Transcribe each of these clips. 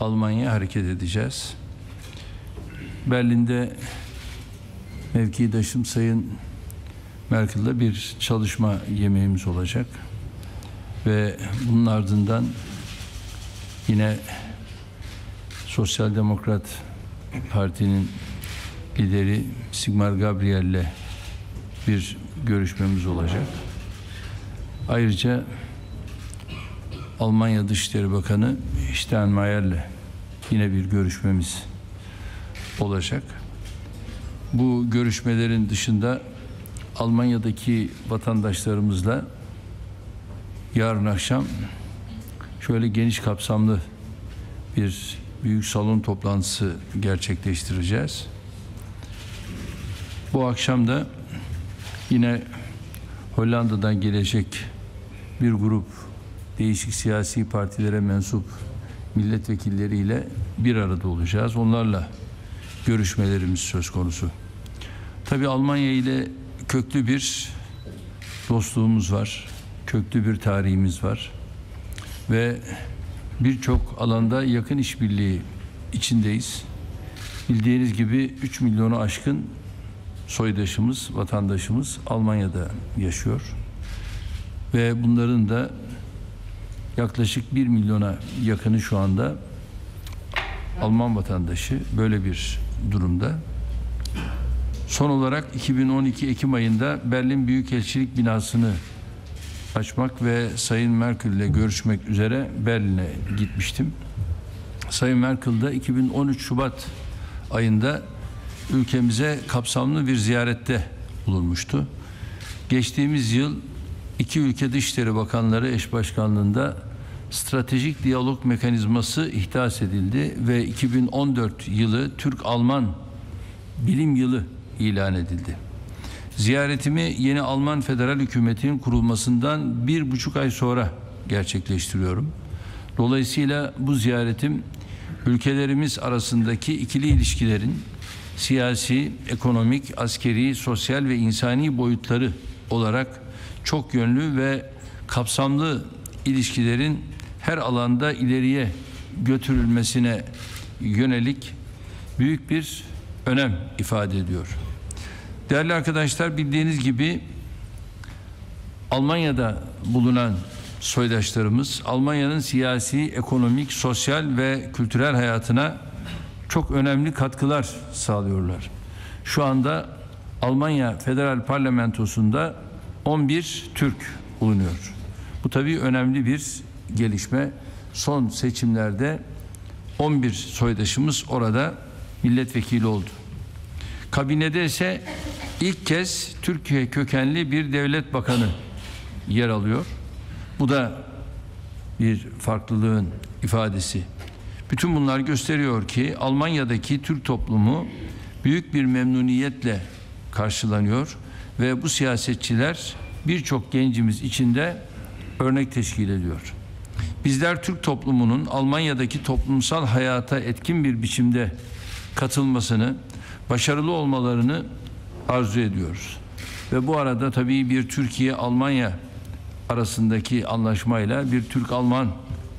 Almanya'ya hareket edeceğiz. Berlin'de mevkidaşım Sayın Merkel'le bir çalışma yemeğimiz olacak. Ve bunun ardından yine Sosyal Demokrat Parti'nin lideri Sigmar Gabriel'le bir görüşmemiz olacak. Ayrıca Almanya Dışişleri Bakanı Steinmeier'le yine bir görüşmemiz olacak. Bu görüşmelerin dışında Almanya'daki vatandaşlarımızla yarın akşam şöyle geniş kapsamlı bir büyük salon toplantısı gerçekleştireceğiz. Bu akşam da yine Hollanda'dan gelecek bir grup değişik siyasi partilere mensup milletvekilleriyle bir arada olacağız. Onlarla görüşmelerimiz söz konusu. Tabii Almanya ile köklü bir dostluğumuz var. Köklü bir tarihimiz var. Ve birçok alanda yakın işbirliği içindeyiz. Bildiğiniz gibi 3 milyonu aşkın soydaşımız, vatandaşımız Almanya'da yaşıyor. Ve bunların da yaklaşık 1 milyona yakını şu anda Alman vatandaşı böyle bir durumda. Son olarak 2012 Ekim ayında Berlin Büyükelçilik binasını açmak ve Sayın Merkel ile görüşmek üzere Berlin'e gitmiştim. Sayın Merkel de 2013 Şubat ayında ülkemize kapsamlı bir ziyarette bulunmuştu. Geçtiğimiz yıl iki ülke Dışişleri Bakanları eş başkanlığında stratejik diyalog mekanizması ihdas edildi ve 2014 yılı Türk-Alman bilim yılı ilan edildi. Ziyaretimi yeni Alman federal hükümetinin kurulmasından bir buçuk ay sonra gerçekleştiriyorum. Dolayısıyla bu ziyaretim ülkelerimiz arasındaki ikili ilişkilerin siyasi, ekonomik, askeri, sosyal ve insani boyutları olarak çok yönlü ve kapsamlı ilişkilerin her alanda ileriye götürülmesine yönelik büyük bir önem ifade ediyor. Değerli arkadaşlar bildiğiniz gibi Almanya'da bulunan soydaşlarımız Almanya'nın siyasi, ekonomik, sosyal ve kültürel hayatına çok önemli katkılar sağlıyorlar. Şu anda Almanya Federal Parlamentosu'nda 11 Türk bulunuyor. Bu tabii önemli bir gelişme. Son seçimlerde 11 soydaşımız orada milletvekili oldu. Kabinede ise ilk kez Türkiye kökenli bir devlet bakanı yer alıyor. Bu da bir farklılığın ifadesi. Bütün bunlar gösteriyor ki Almanya'daki Türk toplumu büyük bir memnuniyetle karşılanıyor ve bu siyasetçiler birçok gencimiz içinde örnek teşkil ediyor. Bizler Türk toplumunun Almanya'daki toplumsal hayata etkin bir biçimde katılmasını, başarılı olmalarını arzu ediyoruz. Ve bu arada tabii bir Türkiye-Almanya arasındaki anlaşmayla bir Türk-Alman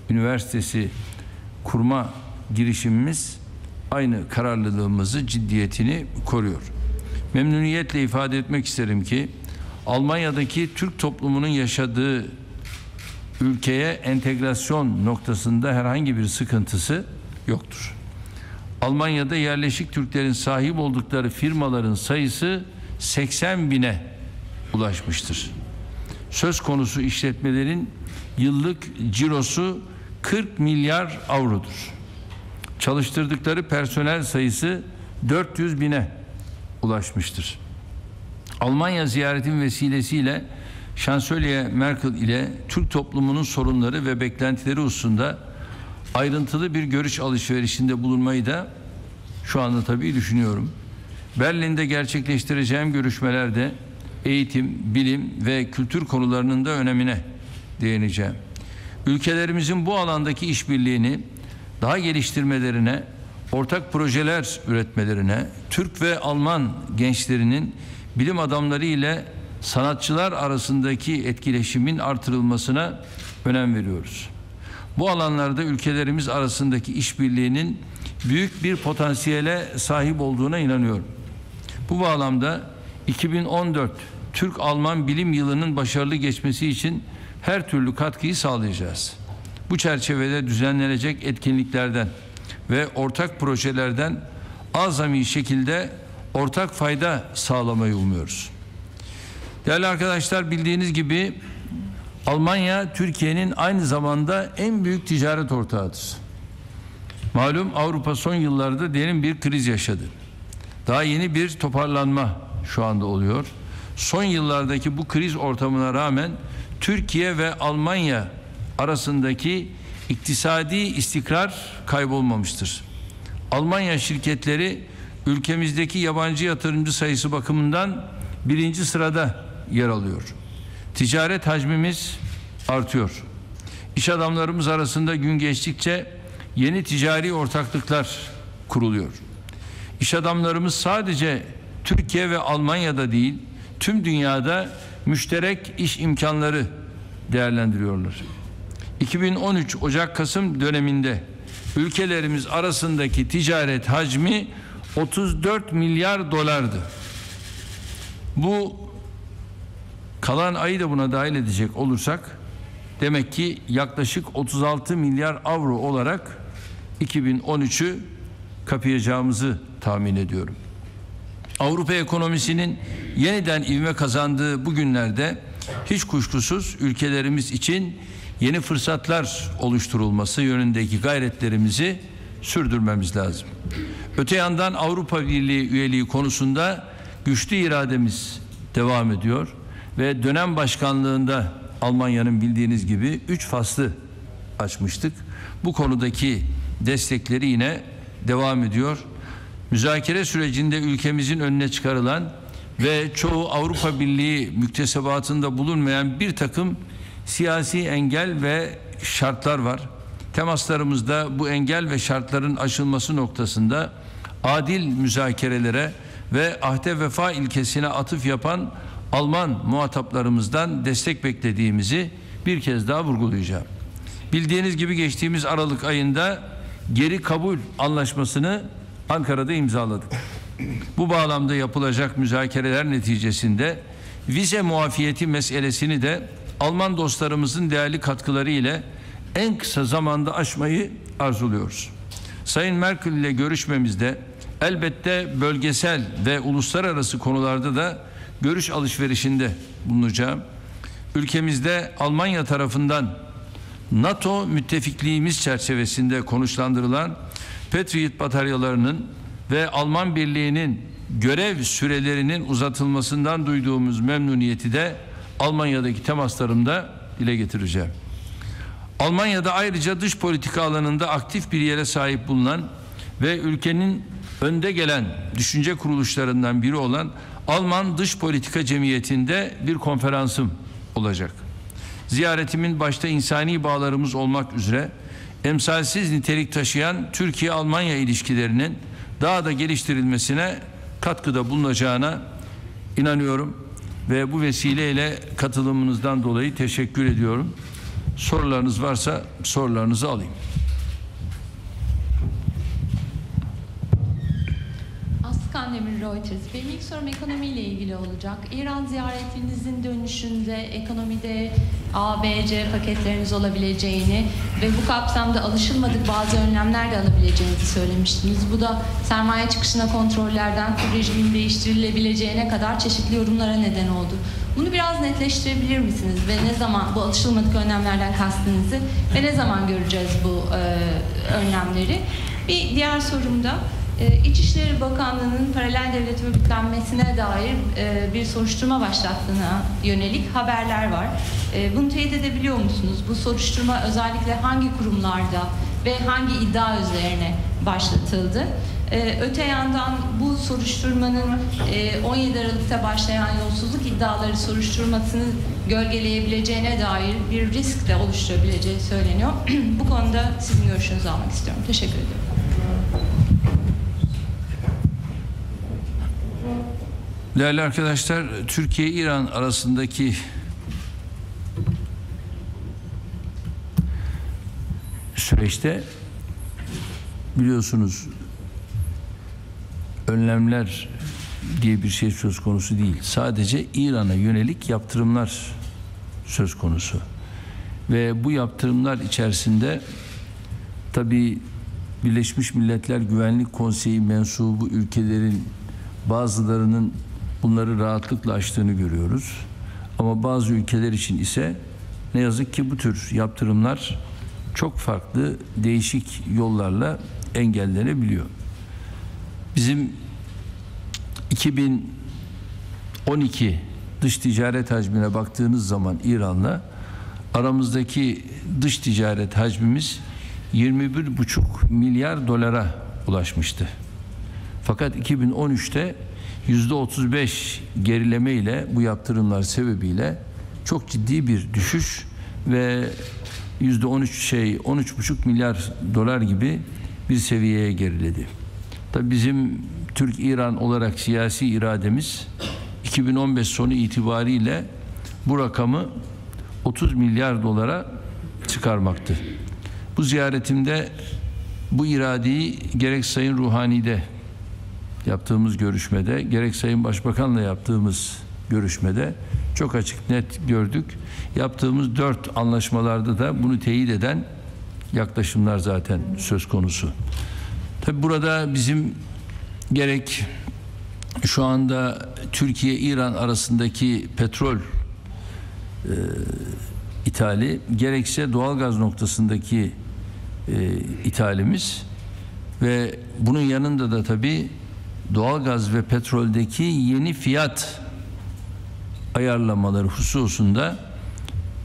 Üniversitesi kurma girişimimiz aynı kararlılığımızı, ciddiyetini koruyor. Memnuniyetle ifade etmek isterim ki Almanya'daki Türk toplumunun yaşadığı ülkeye entegrasyon noktasında herhangi bir sıkıntısı yoktur. Almanya'da yerleşik Türklerin sahip oldukları firmaların sayısı 80 bine ulaşmıştır. Söz konusu işletmelerin yıllık cirosu 40 milyar avrodur. Çalıştırdıkları personel sayısı 400 bine ulaşmıştır. Almanya ziyaretin vesilesiyle Şansölye Merkel ile Türk toplumunun sorunları ve beklentileri hususunda ayrıntılı bir görüş alışverişinde bulunmayı da şu anda tabii düşünüyorum. Berlin'de gerçekleştireceğim görüşmelerde eğitim, bilim ve kültür konularının da önemine değineceğim. Ülkelerimizin bu alandaki işbirliğini daha geliştirmelerine, ortak projeler üretmelerine, Türk ve Alman gençlerinin bilim adamları ile sanatçılar arasındaki etkileşimin artırılmasına önem veriyoruz. Bu alanlarda ülkelerimiz arasındaki işbirliğinin büyük bir potansiyele sahip olduğuna inanıyorum. Bu bağlamda 2014 Türk-Alman bilim yılının başarılı geçmesi için her türlü katkıyı sağlayacağız. Bu çerçevede düzenlenecek etkinliklerden ve ortak projelerden azami şekilde ortak fayda sağlamayı umuyoruz. Değerli arkadaşlar bildiğiniz gibi Almanya Türkiye'nin aynı zamanda en büyük ticaret ortağıdır. Malum Avrupa son yıllarda derin bir kriz yaşadı. Daha yeni bir toparlanma şu anda oluyor. Son yıllardaki bu kriz ortamına rağmen Türkiye ve Almanya arasındaki iktisadi istikrar kaybolmamıştır. Almanya şirketleri ülkemizdeki yabancı yatırımcı sayısı bakımından birinci sırada yer alıyor. Ticaret hacmimiz artıyor. İş adamlarımız arasında gün geçtikçe yeni ticari ortaklıklar kuruluyor. İş adamlarımız sadece Türkiye ve Almanya'da değil, tüm dünyada müşterek iş imkanları değerlendiriyorlar. 2013 Ocak-Kasım döneminde ülkelerimiz arasındaki ticaret hacmi 34 milyar dolardı. Bu kalan ayı da buna dahil edecek olursak demek ki yaklaşık 36 milyar avro olarak 2013'ü kapayacağımızı tahmin ediyorum. Avrupa ekonomisinin yeniden ivme kazandığı bu günlerde hiç kuşkusuz ülkelerimiz için yeni fırsatlar oluşturulması yönündeki gayretlerimizi sürdürmemiz lazım. Öte yandan Avrupa Birliği üyeliği konusunda güçlü irademiz devam ediyor ve dönem başkanlığında Almanya'nın bildiğiniz gibi üç faslı açmıştık. Bu konudaki destekleri yine devam ediyor. Müzakere sürecinde ülkemizin önüne çıkarılan ve çoğu Avrupa Birliği müktesebatında bulunmayan bir takım siyasi engel ve şartlar var. Temaslarımızda bu engel ve şartların aşılması noktasında adil müzakerelere ve ahde vefa ilkesine atıf yapan Alman muhataplarımızdan destek beklediğimizi bir kez daha vurgulayacağım. Bildiğiniz gibi geçtiğimiz Aralık ayında geri kabul anlaşmasını Ankara'da imzaladık. Bu bağlamda yapılacak müzakereler neticesinde vize muafiyeti meselesini de Alman dostlarımızın değerli katkıları ile en kısa zamanda aşmayı arzuluyoruz. Sayın Merkel ile görüşmemizde elbette bölgesel ve uluslararası konularda da görüş alışverişinde bulunacağım. Ülkemizde Almanya tarafından NATO müttefikliğimiz çerçevesinde konuşlandırılan Patriot bataryalarının ve Alman Birliği'nin görev sürelerinin uzatılmasından duyduğumuz memnuniyeti de Almanya'daki temaslarımda dile getireceğim. Almanya'da ayrıca dış politika alanında aktif bir yere sahip bulunan ve ülkenin önde gelen düşünce kuruluşlarından biri olan Alman Dış Politika Cemiyeti'nde bir konferansım olacak. Ziyaretimin başta insani bağlarımız olmak üzere emsalsiz nitelik taşıyan Türkiye-Almanya ilişkilerinin daha da geliştirilmesine katkıda bulunacağına inanıyorum ve bu vesileyle katılımınızdan dolayı teşekkür ediyorum. Sorularınız varsa sorularınızı alayım. Kandemir Reuters. Benim ilk sorum ekonomiyle ilgili olacak. İran ziyaretinizin dönüşünde ekonomide A, B, C paketleriniz olabileceğini ve bu kapsamda alışılmadık bazı önlemler de alabileceğinizi söylemiştiniz. Bu da sermaye çıkışına kontrollerden kur rejimin değiştirilebileceğine kadar çeşitli yorumlara neden oldu. Bunu biraz netleştirebilir misiniz ve ne zaman bu alışılmadık önlemlerden kastınızı ve ne zaman göreceğiz bu e, önlemleri? Bir diğer sorum da İçişleri Bakanlığı'nın paralel devlet örgütlenmesine dair e, bir soruşturma başlattığına yönelik haberler var. E, bunu teyit edebiliyor musunuz? Bu soruşturma özellikle hangi kurumlarda ve hangi iddia üzerine başlatıldı? Öte yandan bu soruşturmanın 17 Aralık'ta başlayan yolsuzluk iddiaları soruşturmasını gölgeleyebileceğine dair bir risk de oluşturabileceği söyleniyor. bu konuda sizin görüşünüzü almak istiyorum. Teşekkür ederim. Değerli arkadaşlar, Türkiye-İran arasındaki süreçte biliyorsunuz önlemler diye bir şey söz konusu değil. Sadece İran'a yönelik yaptırımlar söz konusu. Ve bu yaptırımlar içerisinde tabii Birleşmiş Milletler Güvenlik Konseyi mensubu ülkelerin bazılarının bunları rahatlıkla açtığını görüyoruz. Ama bazı ülkeler için ise ne yazık ki bu tür yaptırımlar çok farklı değişik yollarla engellenebiliyor. Bizim 2012 dış ticaret hacmine baktığınız zaman İran'la aramızdaki dış ticaret hacmimiz 21,5 milyar dolara ulaşmıştı. Fakat 2013'te %35 gerileme ile bu yaptırımlar sebebiyle çok ciddi bir düşüş ve %13 şey 13,5 milyar dolar gibi bir seviyeye geriledi. Tabii bizim Türk-İran olarak siyasi irademiz 2015 sonu itibariyle bu rakamı 30 milyar dolara çıkarmaktı. Bu ziyaretimde bu iradeyi gerek Sayın Ruhani'de yaptığımız görüşmede gerek Sayın Başbakan'la yaptığımız görüşmede çok açık net gördük. Yaptığımız dört anlaşmalarda da bunu teyit eden yaklaşımlar zaten söz konusu. Tabi burada bizim gerek şu anda Türkiye-İran arasındaki petrol e, ithali gerekse doğalgaz noktasındaki e, ithalimiz ve bunun yanında da tabi doğalgaz ve petroldeki yeni fiyat ayarlamaları hususunda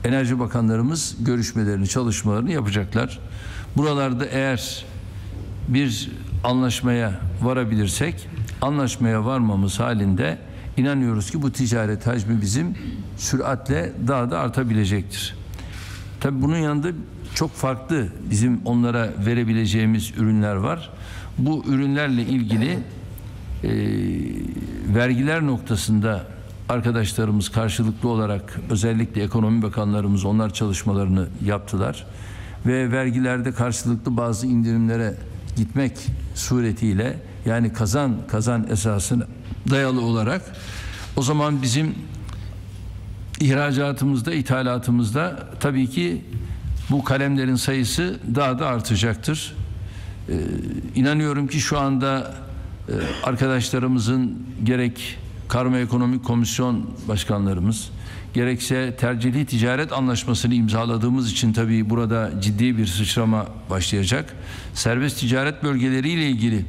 Enerji Bakanlarımız görüşmelerini, çalışmalarını yapacaklar. Buralarda eğer bir anlaşmaya varabilirsek, anlaşmaya varmamız halinde inanıyoruz ki bu ticaret hacmi bizim süratle daha da artabilecektir. Tabi bunun yanında çok farklı bizim onlara verebileceğimiz ürünler var. Bu ürünlerle ilgili e, vergiler noktasında arkadaşlarımız karşılıklı olarak özellikle ekonomi bakanlarımız onlar çalışmalarını yaptılar ve vergilerde karşılıklı bazı indirimlere gitmek suretiyle yani kazan kazan esasına dayalı olarak o zaman bizim ihracatımızda, ithalatımızda tabii ki bu kalemlerin sayısı daha da artacaktır. Ee, inanıyorum ki şu anda arkadaşlarımızın gerek Karma Ekonomik Komisyon başkanlarımız gerekse tercihli ticaret anlaşmasını imzaladığımız için tabii burada ciddi bir sıçrama başlayacak. Serbest ticaret bölgeleriyle ilgili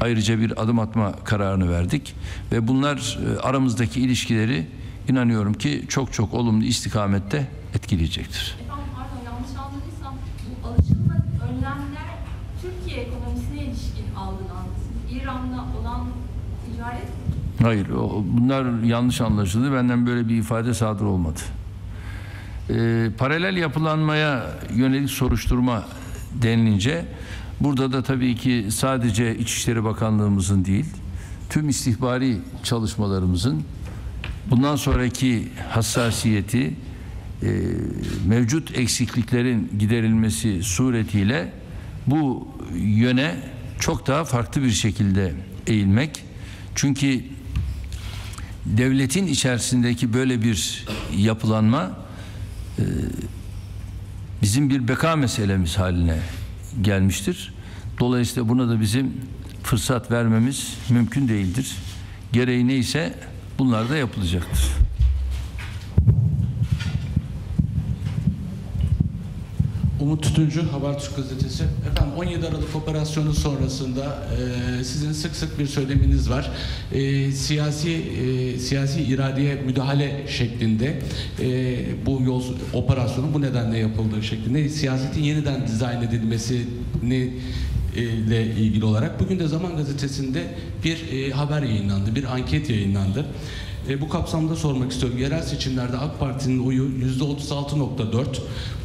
ayrıca bir adım atma kararını verdik ve bunlar e, aramızdaki ilişkileri inanıyorum ki çok çok olumlu istikamette etkileyecektir. Efendim pardon yanlış anladıysam bu alışılmadık önlemler Türkiye ekonomisine ilişkin algılandı. Siz İran'la olan ticaret Hayır, o- bunlar yanlış anlaşıldı. Benden böyle bir ifade sadır olmadı. Ee, paralel yapılanmaya yönelik soruşturma denilince burada da tabii ki sadece İçişleri Bakanlığımızın değil, tüm istihbari çalışmalarımızın bundan sonraki hassasiyeti, e, mevcut eksikliklerin giderilmesi suretiyle bu yöne çok daha farklı bir şekilde eğilmek. Çünkü devletin içerisindeki böyle bir yapılanma e, bizim bir beka meselemiz haline gelmiştir. Dolayısıyla buna da bizim fırsat vermemiz mümkün değildir. Gereği neyse bunlar da yapılacaktır. Umut Tütüncü, Habertürk Gazetesi. Efendim 17 Aralık operasyonu sonrasında e, sizin sık sık bir söyleminiz var. E, siyasi e, siyasi iradeye müdahale şeklinde e, bu yol operasyonu bu nedenle yapıldığı şeklinde siyasetin yeniden dizayn edilmesini e, ile ilgili olarak bugün de Zaman Gazetesi'nde bir e, haber yayınlandı, bir anket yayınlandı. E, bu kapsamda sormak istiyorum. Yerel seçimlerde AK Parti'nin oyu %36.4.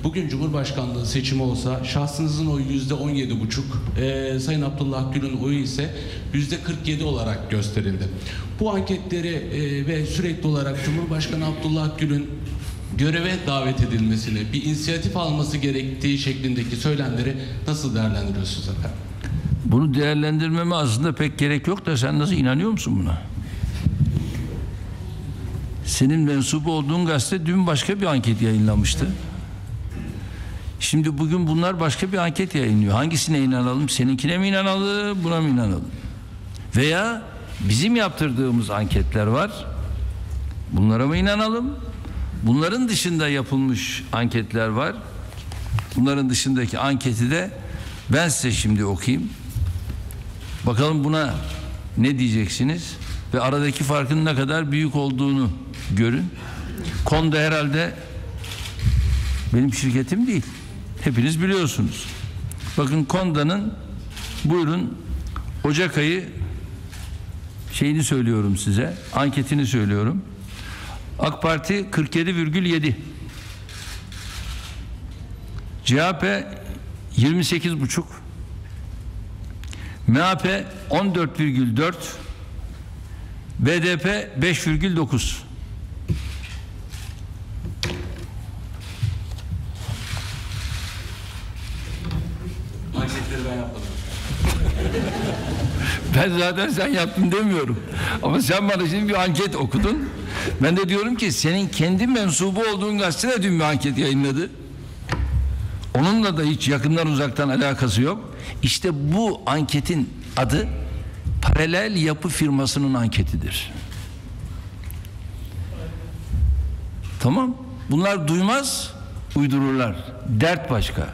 Bugün Cumhurbaşkanlığı seçimi olsa şahsınızın oyu %17.5. E, Sayın Abdullah Gül'ün oyu ise %47 olarak gösterildi. Bu anketleri e, ve sürekli olarak Cumhurbaşkanı Abdullah Gül'ün göreve davet edilmesini, bir inisiyatif alması gerektiği şeklindeki söylemleri nasıl değerlendiriyorsunuz efendim? Bunu değerlendirmeme aslında pek gerek yok da sen nasıl inanıyor musun buna? Senin mensubu olduğun gazete dün başka bir anket yayınlamıştı. Şimdi bugün bunlar başka bir anket yayınlıyor. Hangisine inanalım? Seninkine mi inanalım, buna mı inanalım? Veya bizim yaptırdığımız anketler var. Bunlara mı inanalım? Bunların dışında yapılmış anketler var. Bunların dışındaki anketi de ben size şimdi okuyayım. Bakalım buna ne diyeceksiniz? Ve aradaki farkın ne kadar büyük olduğunu görün. Konda herhalde benim şirketim değil. Hepiniz biliyorsunuz. Bakın Konda'nın buyurun Ocak ayı şeyini söylüyorum size. Anketini söylüyorum. AK Parti 47,7. CHP 28,5. MHP 14,4. BDP 5,9. Anketleri ben yapmadım. Ben zaten sen yaptın demiyorum. Ama sen bana şimdi bir anket okudun. Ben de diyorum ki senin kendi mensubu olduğun gazete de dün bir anket yayınladı. Onunla da hiç yakından uzaktan alakası yok. İşte bu anketin adı paralel yapı firmasının anketidir. Tamam. Bunlar duymaz, uydururlar. Dert başka.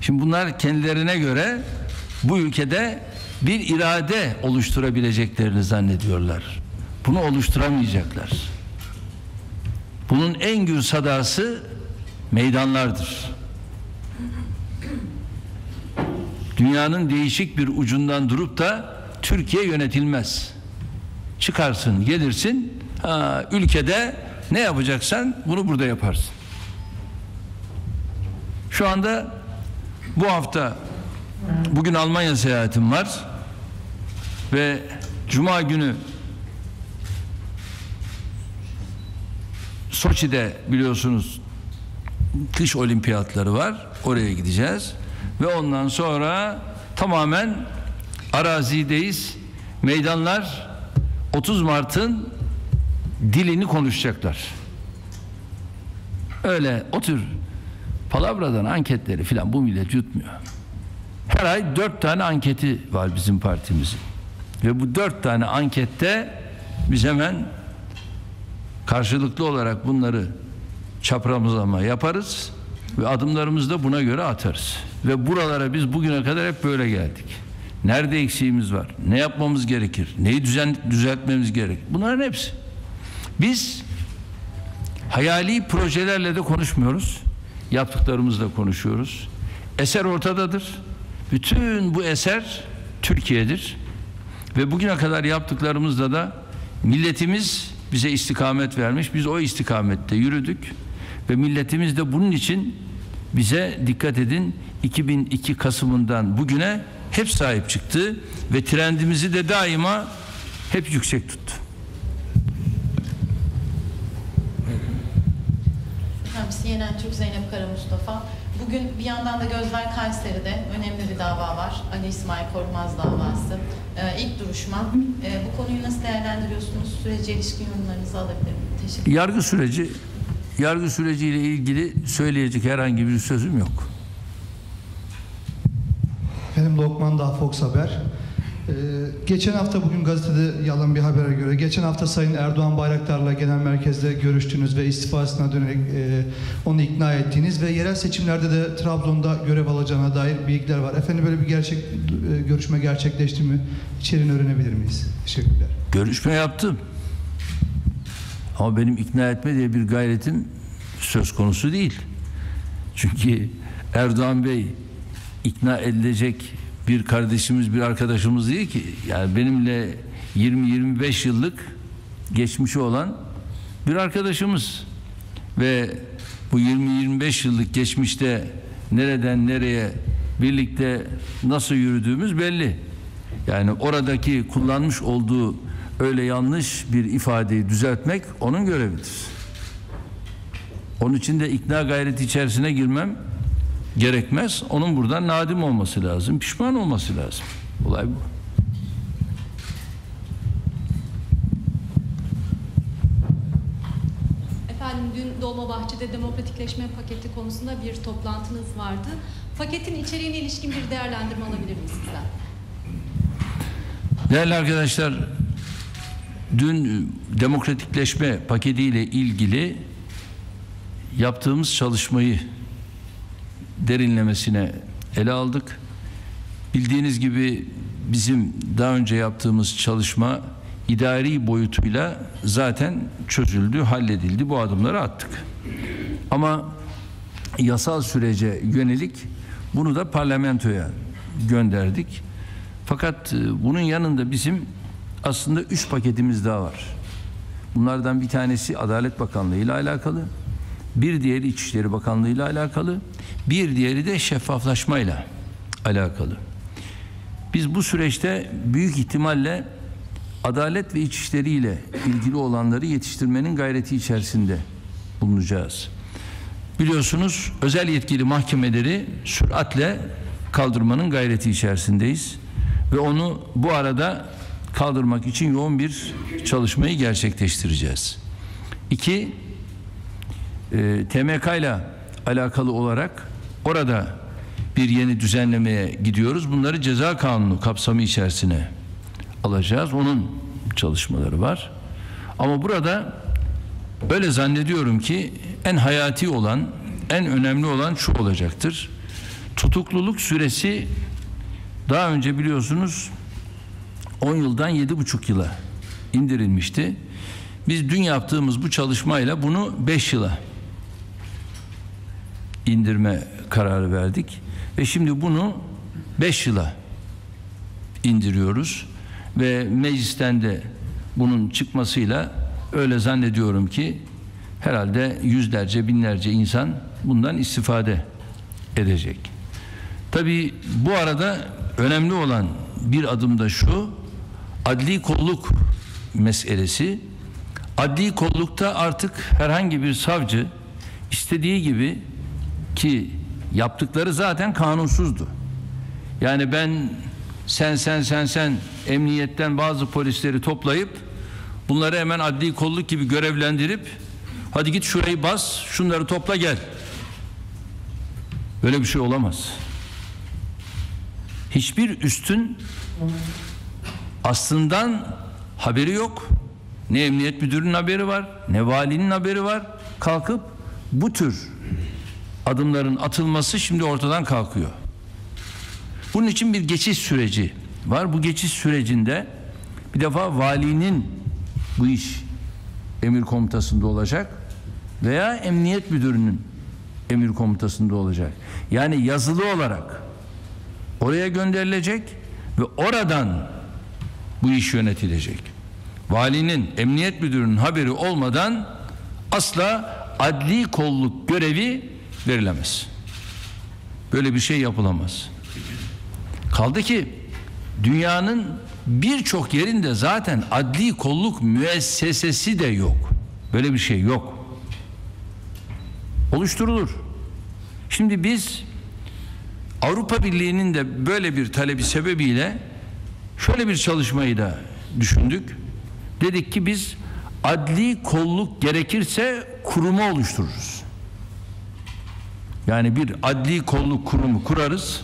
Şimdi bunlar kendilerine göre bu ülkede bir irade oluşturabileceklerini zannediyorlar. Bunu oluşturamayacaklar. Bunun en gür sadası meydanlardır. Dünyanın değişik bir ucundan durup da Türkiye yönetilmez. Çıkarsın, gelirsin, ülkede ne yapacaksan bunu burada yaparsın. Şu anda bu hafta bugün Almanya seyahatim var ve Cuma günü Soçi'de biliyorsunuz kış olimpiyatları var. Oraya gideceğiz. Ve ondan sonra tamamen arazideyiz. Meydanlar 30 Mart'ın dilini konuşacaklar. Öyle o tür palavradan anketleri filan bu millet yutmuyor. Her ay dört tane anketi var bizim partimizin. Ve bu dört tane ankette biz hemen karşılıklı olarak bunları çaprazlama yaparız ve adımlarımızı da buna göre atarız. Ve buralara biz bugüne kadar hep böyle geldik. Nerede eksiğimiz var? Ne yapmamız gerekir? Neyi düzen, düzeltmemiz gerek? Bunların hepsi. Biz hayali projelerle de konuşmuyoruz. Yaptıklarımızla konuşuyoruz. Eser ortadadır. Bütün bu eser Türkiye'dir. Ve bugüne kadar yaptıklarımızda da milletimiz bize istikamet vermiş. Biz o istikamette yürüdük. Ve milletimiz de bunun için bize dikkat edin 2002 Kasım'ından bugüne hep sahip çıktı ve trendimizi de daima hep yüksek tuttu. CNN Türk Zeynep Kara Mustafa. Bugün bir yandan da gözler Kayseri'de önemli bir dava var. Ali İsmail Korkmaz davası. Ee, ilk duruşma. Ee, bu konuyu nasıl değerlendiriyorsunuz? Sürece ilişkin yorumlarınızı alabilirim. Teşekkür Yargı süreci yargı süreciyle ilgili söyleyecek herhangi bir sözüm yok. Benim Lokman Dağ Fox Haber. Ee, geçen hafta bugün gazetede yalan bir habere göre geçen hafta Sayın Erdoğan Bayraktar'la genel merkezde görüştünüz ve istifasına dönerek e, onu ikna ettiğiniz ve yerel seçimlerde de Trabzon'da görev alacağına dair bilgiler var. Efendim böyle bir gerçek e, görüşme gerçekleşti mi? İçeriğini öğrenebilir miyiz? Teşekkürler. Görüşme yaptım. Ama benim ikna etme diye bir gayretim söz konusu değil. Çünkü Erdoğan Bey ikna edilecek bir kardeşimiz, bir arkadaşımız değil ki. Yani benimle 20-25 yıllık geçmişi olan bir arkadaşımız. Ve bu 20-25 yıllık geçmişte nereden nereye birlikte nasıl yürüdüğümüz belli. Yani oradaki kullanmış olduğu öyle yanlış bir ifadeyi düzeltmek onun görevidir. Onun için de ikna gayreti içerisine girmem gerekmez. Onun buradan nadim olması lazım, pişman olması lazım. Olay bu. Efendim dün Dolmabahçe'de demokratikleşme paketi konusunda bir toplantınız vardı. Paketin içeriğine ilişkin bir değerlendirme alabilir miyiz sizden? Değerli arkadaşlar, dün demokratikleşme paketiyle ilgili yaptığımız çalışmayı derinlemesine ele aldık. Bildiğiniz gibi bizim daha önce yaptığımız çalışma idari boyutuyla zaten çözüldü, halledildi. Bu adımları attık. Ama yasal sürece yönelik bunu da parlamentoya gönderdik. Fakat e, bunun yanında bizim aslında üç paketimiz daha var. Bunlardan bir tanesi Adalet Bakanlığı ile alakalı, bir diğeri İçişleri Bakanlığı ile alakalı, bir diğeri de şeffaflaşmayla alakalı. Biz bu süreçte büyük ihtimalle adalet ve içişleri ile ilgili olanları yetiştirmenin gayreti içerisinde bulunacağız. Biliyorsunuz özel yetkili mahkemeleri süratle kaldırmanın gayreti içerisindeyiz ve onu bu arada kaldırmak için yoğun bir çalışmayı gerçekleştireceğiz. İki, e, TMK ile alakalı olarak orada bir yeni düzenlemeye gidiyoruz. Bunları ceza kanunu kapsamı içerisine alacağız. Onun çalışmaları var. Ama burada öyle zannediyorum ki en hayati olan, en önemli olan şu olacaktır. Tutukluluk süresi daha önce biliyorsunuz 10 yıldan 7,5 yıla indirilmişti. Biz dün yaptığımız bu çalışmayla bunu 5 yıla indirme kararı verdik ve şimdi bunu 5 yıla indiriyoruz ve meclisten de bunun çıkmasıyla öyle zannediyorum ki herhalde yüzlerce binlerce insan bundan istifade edecek. Tabii bu arada önemli olan bir adım da şu adli kolluk meselesi. Adli kollukta artık herhangi bir savcı istediği gibi ki yaptıkları zaten kanunsuzdu. Yani ben sen sen sen sen emniyetten bazı polisleri toplayıp bunları hemen adli kolluk gibi görevlendirip hadi git şurayı bas şunları topla gel. Böyle bir şey olamaz. Hiçbir üstün aslından haberi yok. Ne emniyet müdürünün haberi var, ne valinin haberi var. Kalkıp bu tür adımların atılması şimdi ortadan kalkıyor. Bunun için bir geçiş süreci var. Bu geçiş sürecinde bir defa valinin bu iş emir komutasında olacak veya emniyet müdürünün emir komutasında olacak. Yani yazılı olarak oraya gönderilecek ve oradan bu iş yönetilecek. Valinin, emniyet müdürünün haberi olmadan asla adli kolluk görevi verilemez. Böyle bir şey yapılamaz. Kaldı ki dünyanın birçok yerinde zaten adli kolluk müessesesi de yok. Böyle bir şey yok. Oluşturulur. Şimdi biz Avrupa Birliği'nin de böyle bir talebi sebebiyle şöyle bir çalışmayı da düşündük. Dedik ki biz adli kolluk gerekirse kurumu oluştururuz. Yani bir adli kolluk kurumu kurarız.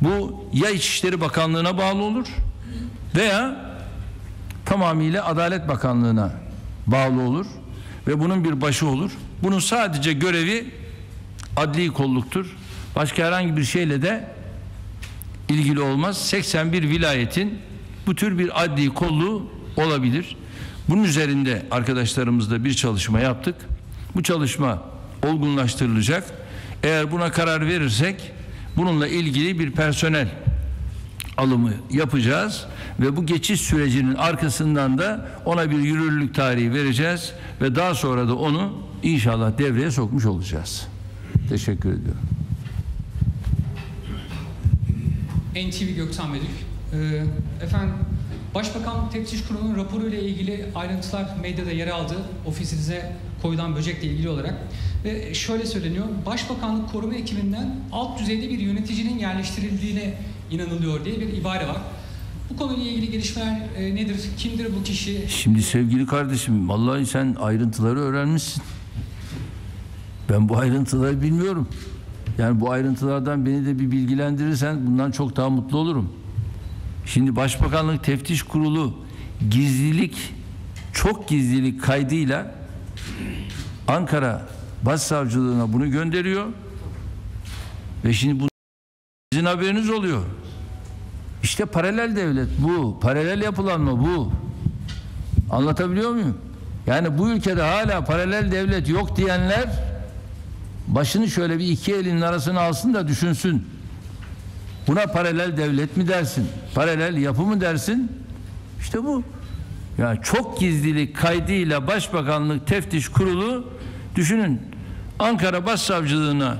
Bu ya İçişleri Bakanlığı'na bağlı olur veya tamamıyla Adalet Bakanlığı'na bağlı olur ve bunun bir başı olur. Bunun sadece görevi adli kolluktur. Başka herhangi bir şeyle de ilgili olmaz. 81 vilayetin bu tür bir adli kolluğu olabilir. Bunun üzerinde arkadaşlarımızla bir çalışma yaptık. Bu çalışma olgunlaştırılacak. Eğer buna karar verirsek bununla ilgili bir personel alımı yapacağız ve bu geçiş sürecinin arkasından da ona bir yürürlülük tarihi vereceğiz ve daha sonra da onu inşallah devreye sokmuş olacağız. Teşekkür ediyorum. NTV Gökten Medik. Ee, efendim, Başbakan Teftiş Kurulu'nun raporu ile ilgili ayrıntılar medyada yer aldı. Ofisinize koyulan böcekle ilgili olarak. Ve şöyle söyleniyor, Başbakanlık koruma ekibinden alt düzeyde bir yöneticinin yerleştirildiğine inanılıyor diye bir ibare var. Bu konuyla ilgili gelişmeler e, nedir? Kimdir bu kişi? Şimdi sevgili kardeşim vallahi sen ayrıntıları öğrenmişsin. Ben bu ayrıntıları bilmiyorum. Yani bu ayrıntılardan beni de bir bilgilendirirsen bundan çok daha mutlu olurum. Şimdi Başbakanlık Teftiş Kurulu gizlilik, çok gizlilik kaydıyla Ankara Başsavcılığına bunu gönderiyor. Ve şimdi bu sizin haberiniz oluyor. İşte paralel devlet bu. Paralel yapılanma bu. Anlatabiliyor muyum? Yani bu ülkede hala paralel devlet yok diyenler başını şöyle bir iki elinin arasına alsın da düşünsün. Buna paralel devlet mi dersin? Paralel yapı mı dersin? İşte bu. Yani çok gizlilik kaydıyla Başbakanlık Teftiş Kurulu düşünün Ankara Başsavcılığına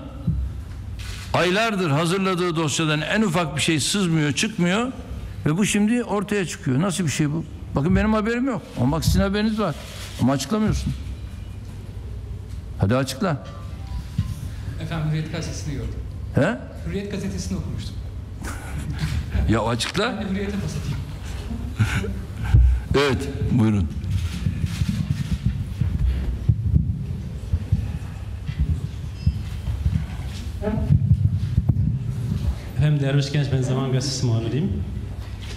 aylardır hazırladığı dosyadan en ufak bir şey sızmıyor, çıkmıyor ve bu şimdi ortaya çıkıyor. Nasıl bir şey bu? Bakın benim haberim yok. Ama sizin haberiniz var. Ama açıklamıyorsun. Hadi açıkla. Efendim Hürriyet Gazetesi'ni gördüm. He? Hürriyet Gazetesi'ni okumuştum. Ya açıkla. Ben de Hürriyet'e pas atayım. Evet, buyurun. Hem Derviş Genç ben Zaman Gazetesi muhabiriyim.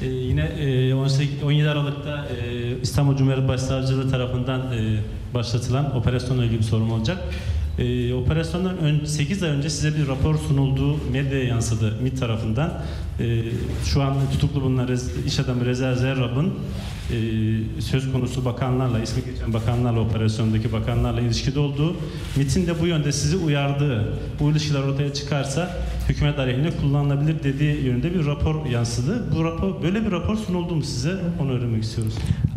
Ee, yine e, 18, 17 Aralık'ta e, İstanbul Cumhuriyet Başsavcılığı tarafından e, başlatılan operasyonla ilgili bir sorum olacak. E, operasyondan ön, 8 ay önce size bir rapor sunulduğu medyaya yansıdı MİT tarafından. E, şu an tutuklu bulunan rez, iş adamı Reza Zerrab'ın e, söz konusu bakanlarla, ismi geçen bakanlarla, operasyondaki bakanlarla ilişkide olduğu, MİT'in de bu yönde sizi uyardığı, bu ilişkiler ortaya çıkarsa hükümet aleyhine kullanılabilir dediği yönünde bir rapor yansıdı. Bu rapor, böyle bir rapor sunuldu mu size? Onu öğrenmek istiyoruz.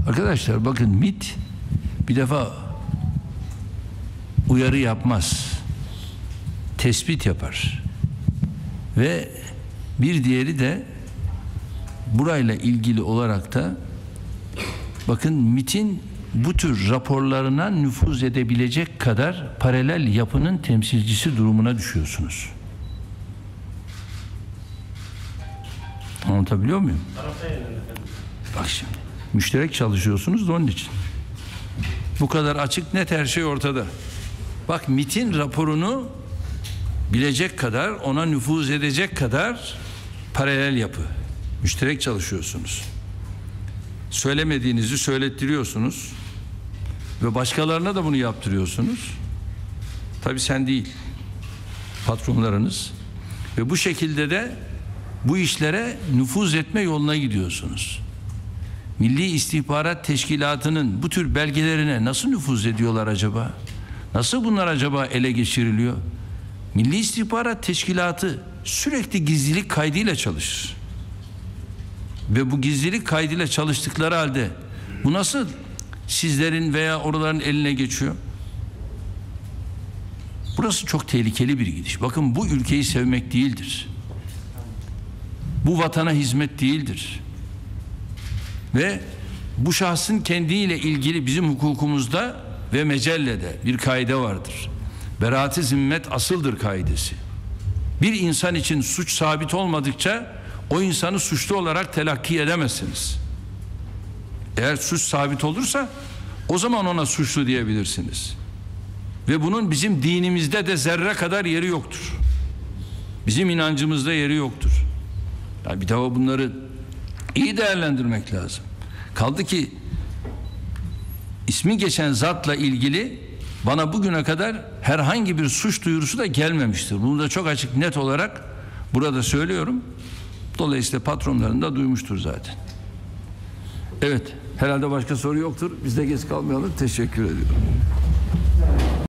Arkadaşlar bakın MIT bir defa uyarı yapmaz. Tespit yapar. Ve bir diğeri de burayla ilgili olarak da bakın MIT'in bu tür raporlarına nüfuz edebilecek kadar paralel yapının temsilcisi durumuna düşüyorsunuz. Anlatabiliyor muyum? Bak şimdi. Müşterek çalışıyorsunuz da onun için. Bu kadar açık net her şey ortada. Bak MIT'in raporunu bilecek kadar, ona nüfuz edecek kadar paralel yapı. Müşterek çalışıyorsunuz. Söylemediğinizi söylettiriyorsunuz. Ve başkalarına da bunu yaptırıyorsunuz. Tabii sen değil. Patronlarınız. Ve bu şekilde de bu işlere nüfuz etme yoluna gidiyorsunuz. Milli İstihbarat Teşkilatı'nın bu tür belgelerine nasıl nüfuz ediyorlar acaba? Nasıl bunlar acaba ele geçiriliyor? Milli İstihbarat Teşkilatı sürekli gizlilik kaydıyla çalışır. Ve bu gizlilik kaydıyla çalıştıkları halde bu nasıl sizlerin veya oraların eline geçiyor? Burası çok tehlikeli bir gidiş. Bakın bu ülkeyi sevmek değildir. Bu vatana hizmet değildir. Ve bu şahsın kendiyle ilgili bizim hukukumuzda ve mecellede bir kaide vardır. Beraat-i zimmet asıldır kaidesi. Bir insan için suç sabit olmadıkça o insanı suçlu olarak telakki edemezsiniz. Eğer suç sabit olursa o zaman ona suçlu diyebilirsiniz. Ve bunun bizim dinimizde de zerre kadar yeri yoktur. Bizim inancımızda yeri yoktur. Yani bir defa bunları iyi değerlendirmek lazım. Kaldı ki ismi geçen zatla ilgili bana bugüne kadar herhangi bir suç duyurusu da gelmemiştir. Bunu da çok açık net olarak burada söylüyorum. Dolayısıyla patronların da duymuştur zaten. Evet, herhalde başka soru yoktur. Biz de geç kalmayalım. Teşekkür ediyorum.